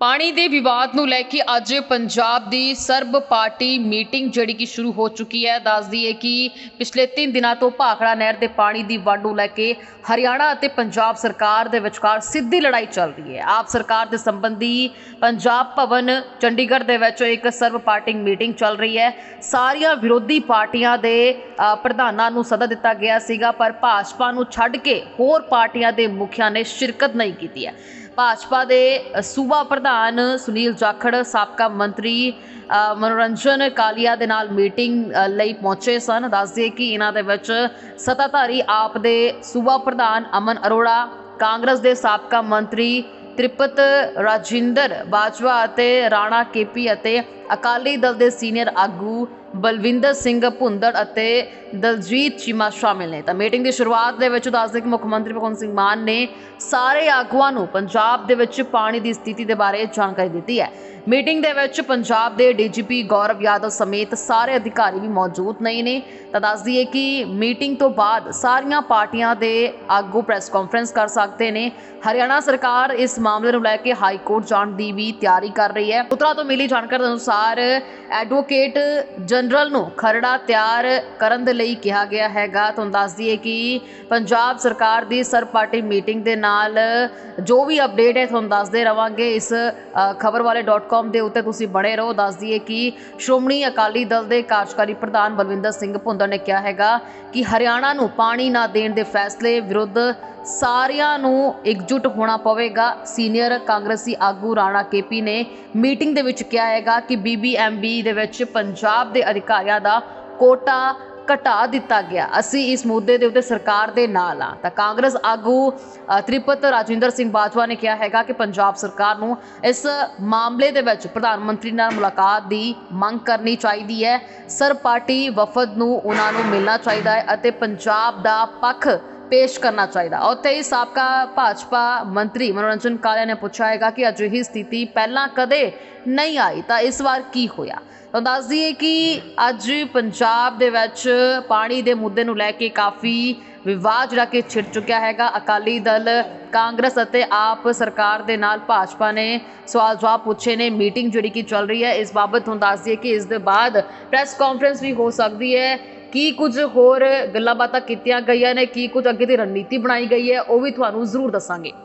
ਪਾਣੀ ਦੇ ਵਿਵਾਦ ਨੂੰ ਲੈ ਕੇ ਅੱਜ ਪੰਜਾਬ ਦੀ ਸਰਬ ਪਾਰਟੀ ਮੀਟਿੰਗ ਜਿਹੜੀ ਕਿ ਸ਼ੁਰੂ ਹੋ ਚੁੱਕੀ ਹੈ ਦੱਸ ਦਈਏ ਕਿ ਪਿਛਲੇ 3 ਦਿਨਾਂ ਤੋਂ ਭਾਖੜਾ ਨਹਿਰ ਦੇ ਪਾਣੀ ਦੀ ਵੰਡ ਨੂੰ ਲੈ ਕੇ ਹਰਿਆਣਾ ਅਤੇ ਪੰਜਾਬ ਸਰਕਾਰ ਦੇ ਵਿਚਕਾਰ ਸਿੱਧੀ ਲੜਾਈ ਚੱਲ ਰਹੀ ਹੈ। ਆਪ ਸਰਕਾਰ ਦੇ ਸੰਬੰਧੀ ਪੰਜਾਬ ਭਵਨ, ਚੰਡੀਗੜ੍ਹ ਦੇ ਵਿੱਚ ਇੱਕ ਸਰਬ ਪਾਰਟੀ ਮੀਟਿੰਗ ਚੱਲ ਰਹੀ ਹੈ। ਸਾਰੀਆਂ ਵਿਰੋਧੀ ਪਾਰਟੀਆਂ ਦੇ ਪ੍ਰਧਾਨਾਂ ਨੂੰ ਸੱਦਾ ਦਿੱਤਾ ਗਿਆ ਸੀਗਾ, ਪਰ ਭਾਜਪਾ ਨੂੰ ਛੱਡ ਕੇ ਹੋਰ ਪਾਰਟੀਆਂ ਦੇ ਮੁਖੀਆਂ ਨੇ ਸ਼ਿਰਕਤ ਨਹੀਂ ਕੀਤੀ ਹੈ। ਭਾਜਪਾ ਦੇ ਸੂਬਾ ਪ੍ਰਧਾਨ ਸੁਨੀਲ ਜਾਖੜ, ਸਾਬਕਾ ਮੰਤਰੀ ਮਨੋਰੰਜਨ ਕਾਲੀਆ ਦੇ ਨਾਲ ਮੀਟਿੰਗ ਲਈ ਪਹੁੰਚੇ ਸਨ। ਦੱਸਦੇ ਕਿ ਇਹਨਾਂ ਦੇ ਵਿੱਚ ਸੱਤਾਧਾਰੀ ਆਪ ਦੇ ਸੂਬਾ ਪ੍ਰਧਾਨ ਅਮਨ ਅਰੋੜਾ, ਕਾਂਗਰਸ ਦੇ ਸਾਬਕਾ ਮੰਤਰੀ ਤ੍ਰਿਪਤ ਰਾਜਿੰਦਰ ਬਾਜਵਾ ਅਤੇ ਰਾਣਾ ਕੇਪੀ ਅਤੇ ਅਕਾਲੀ ਦਲ ਦੇ ਸੀਨੀਅਰ ਆਗੂ ਬਲਵਿੰਦਰ ਸਿੰਘ ਭੁੰਦੜ ਅਤੇ ਦਲਜੀਤ ਚੀਮਾ ਸ਼ਾਮਿਲ ਨੇ। ਤਾਂ ਮੀਟਿੰਗ ਦੀ ਸ਼ੁਰੂਆਤ ਦੇ ਵਿੱਚ ਦੱਸਦੇ ਕਿ ਮੁੱਖ ਮੰਤਰੀ ਭਗਵੰਤ ਸਿੰਘ ਮਾਨ ਨੇ ਸਾਰੇ ਆਗੂਆਂ ਨੂੰ ਪੰਜਾਬ ਦੇ ਵਿੱਚ ਪਾਣੀ ਦੀ ਸਥਿਤੀ ਦੇ ਬਾਰੇ ਜਾਣਕਾਰੀ ਦਿੱਤੀ ਹੈ। ਮੀਟਿੰਗ ਦੇ ਵਿੱਚ ਪੰਜਾਬ ਦੇ ਡੀਜੀਪੀ ਗੌਰਵ ਯਾਦਵ ਸਮੇਤ ਸਾਰੇ ਅਧਿਕਾਰੀ ਵੀ ਮੌਜੂਦ ਨਹੀਂ ਨੇ। ਤਾਂ ਦੱਸ ਦਈਏ ਕਿ ਮੀਟਿੰਗ ਤੋਂ ਬਾਅਦ ਸਾਰੀਆਂ ਪਾਰਟੀਆਂ ਦੇ ਆਗੂ ਪ੍ਰੈਸ ਕਾਨਫਰੰਸ ਕਰ ਸਕਦੇ ਨੇ। ਹਰਿਆਣਾ ਸਰਕਾਰ ਇਸ ਮਾਮਲੇ ਨੂੰ ਲੈ ਕੇ ਹਾਈ ਕੋਰਟ ਜਾਣ ਦੀ ਵੀ ਤਿਆਰੀ ਕਰ ਰਹੀ ਹੈ। ਸੂਤਰਾਂ ਤੋਂ ਮਿਲੀ ਜਾਣਕਾਰੀ ਦੇ ਅਨੁਸਾਰ ਐਡਵੋਕੇਟ ਜਨ ਜਨਰਲ ਨੂੰ ਖਰੜਾ ਤਿਆਰ ਕਰਨ ਦੇ ਲਈ ਕਿਹਾ ਗਿਆ ਹੈਗਾ। ਤੁਹਾਨੂੰ ਦੱਸ ਦਈਏ ਕਿ ਪੰਜਾਬ ਸਰਕਾਰ ਦੀ ਸਰਬ ਪਾਰਟੀ ਮੀਟਿੰਗ ਦੇ ਨਾਲ ਜੋ ਵੀ ਅਪਡੇਟ ਹੈ, ਤੁਹਾਨੂੰ ਦੱਸਦੇ ਰਵਾਂਗੇ। ਇਸ ਖਬਰਵਾਲੇ.com ਦੇ ਉੱਤੇ ਤੁਸੀਂ ਬਣੇ ਰਹੋ। ਦੱਸ ਦਈਏ ਕਿ ਸ਼੍ਰੋਮਣੀ ਅਕਾਲੀ ਦਲ ਦੇ ਕਾਰਜਕਾਰੀ ਪ੍ਰਧਾਨ ਬਲਵਿੰਦਰ ਸਿੰਘ ਭੁੰਦਰ ਨੇ ਕਿਹਾ ਹੈਗਾ ਕਿ ਹਰਿਆਣਾ ਨੂੰ ਪਾਣੀ ਨਾ ਦੇਣ ਦੇ ਫੈਸਲੇ ਵਿਰੁੱਧ ਸਾਰਿਆਂ ਨੂੰ ਇਕਜੁੱਟ ਹੋਣਾ ਪਵੇਗਾ। ਸੀਨੀਅਰ ਕਾਂਗਰਸੀ ਆਗੂ ਰਾਣਾ ਕੇਪੀ ਨੇ ਮੀਟਿੰਗ ਦੇ ਵਿੱਚ ਕਿਹਾ ਹੈਗਾ ਕਿ ਬੀਬੀਐਮਬੀ ਦੇ ਵਿੱਚ ਪੰਜਾਬ ਦੇ ਅਧਿਕਾਰੀਆਂ ਦਾ ਕੋਟਾ ਘਟਾ ਦਿੱਤਾ ਗਿਆ। ਅਸੀਂ ਇਸ ਮੁੱਦੇ ਦੇ ਉੱਤੇ ਸਰਕਾਰ ਦੇ ਨਾਲ ਆ ਤਾਂ ਕਾਂਗਰਸ ਆਗੂ ਤ੍ਰਿਪਤ ਰਾਜਿੰਦਰ ਸਿੰਘ ਬਾਜਵਾ ਨੇ ਕਿਹਾ ਹੈਗਾ ਕਿ ਪੰਜਾਬ ਸਰਕਾਰ ਨੂੰ ਇਸ ਮਾਮਲੇ ਦੇ ਵਿੱਚ ਪ੍ਰਧਾਨ ਮੰਤਰੀ ਨਾਲ ਮੁਲਾਕਾਤ ਦੀ ਮੰਗ ਕਰਨੀ ਚਾਹੀਦੀ ਹੈ। ਸਰ, ਪਾਰਟੀ ਵਫਦ ਨੂੰ ਉਹਨਾਂ ਨੂੰ ਮਿਲਣਾ ਚਾਹੀਦਾ ਹੈ ਅਤੇ ਪੰਜਾਬ ਦਾ ਪੱਖ ਪੇਸ਼ ਕਰਨਾ ਚਾਹੀਦਾ ਉੱਥੇ ਹੀ ਸਾਬਕਾ ਭਾਜਪਾ ਮੰਤਰੀ ਮਨੋਰੰਜਨ ਕਾਲਿਆ ਨੇ ਪੁੱਛਿਆ ਹੈਗਾ ਕਿ ਅਜਿਹੀ ਸਥਿਤੀ ਪਹਿਲਾਂ ਕਦੇ ਨਹੀਂ ਆਈ ਤਾਂ ਇਸ ਵਾਰ ਕੀ ਹੋਇਆ ਤਾਂ ਦੱਸ ਦਈਏ ਕਿ ਅੱਜ ਪੰਜਾਬ ਦੇ ਵਿੱਚ ਪਾਣੀ ਦੇ ਮੁੱਦੇ ਨੂੰ ਲੈ ਕੇ ਕਾਫੀ ਵਿਵਾਦ ਜਿਹੜਾ ਕਿ ਛਿੜ ਚੁੱਕਿਆ ਹੈਗਾ ਅਕਾਲੀ ਦਲ ਕਾਂਗਰਸ ਅਤੇ ਆਪ ਸਰਕਾਰ ਦੇ ਨਾਲ ਭਾਜਪਾ ਨੇ ਸਵਾਲ ਜਵਾਬ ਪੁੱਛੇ ਨੇ ਮੀਟਿੰਗ ਜਿਹੜੀ ਕਿ ਚੱਲ ਰਹੀ ਹੈ ਇਸ ਬਾਬਤ ਤੁਹਾਨੂੰ ਦੱਸ ਦਈਏ ਕਿ ਇਸ ਦੇ ਬਾਅਦ ਪ੍ਰੈਸ ਕਾਨਫਰੰਸ ਵੀ ਹੋ ਸਕਦੀ ਹੈ ਕੀ ਕੁਝ ਹੋਰ ਗੱਲਾਂ ਬਾਤਾਂ ਕੀਤੀਆਂ ਗਈਆਂ ਨੇ, ਕੀ ਕੁਝ ਅੱਗੇ ਦੀ ਰਣਨੀਤੀ ਬਣਾਈ ਗਈ ਹੈ, ਉਹ ਵੀ ਤੁਹਾਨੂੰ ਜ਼ਰੂਰ ਦੱਸਾਂਗੇ।